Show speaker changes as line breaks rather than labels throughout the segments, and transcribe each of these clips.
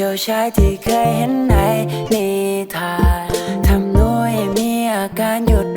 จ้าชายที่เคยเห็นไหนนิทานทำนุให้มีอาการหยุด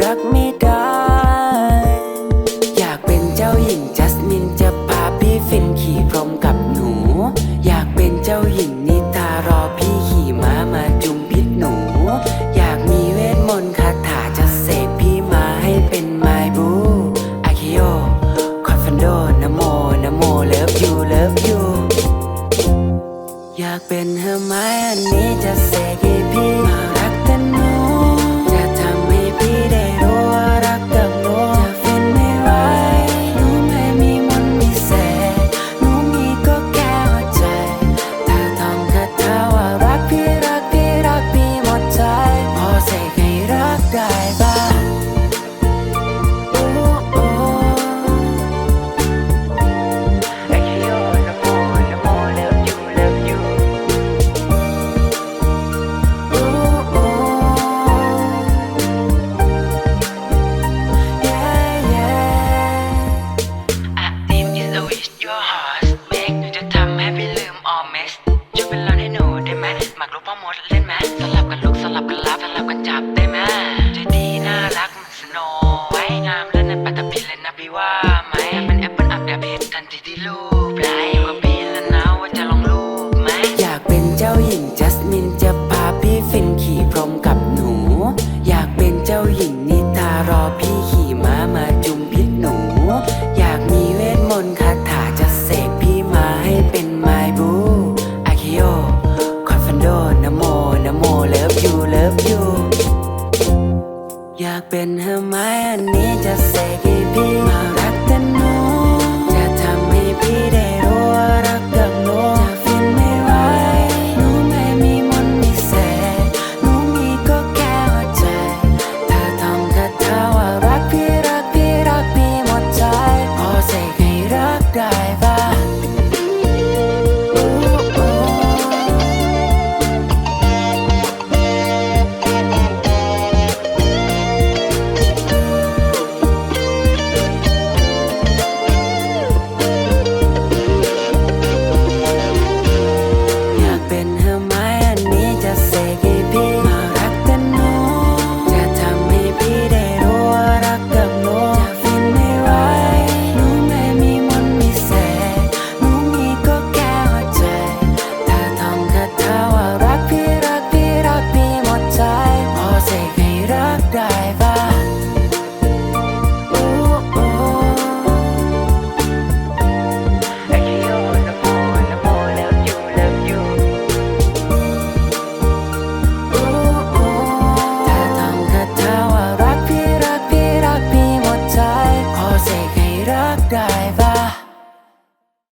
la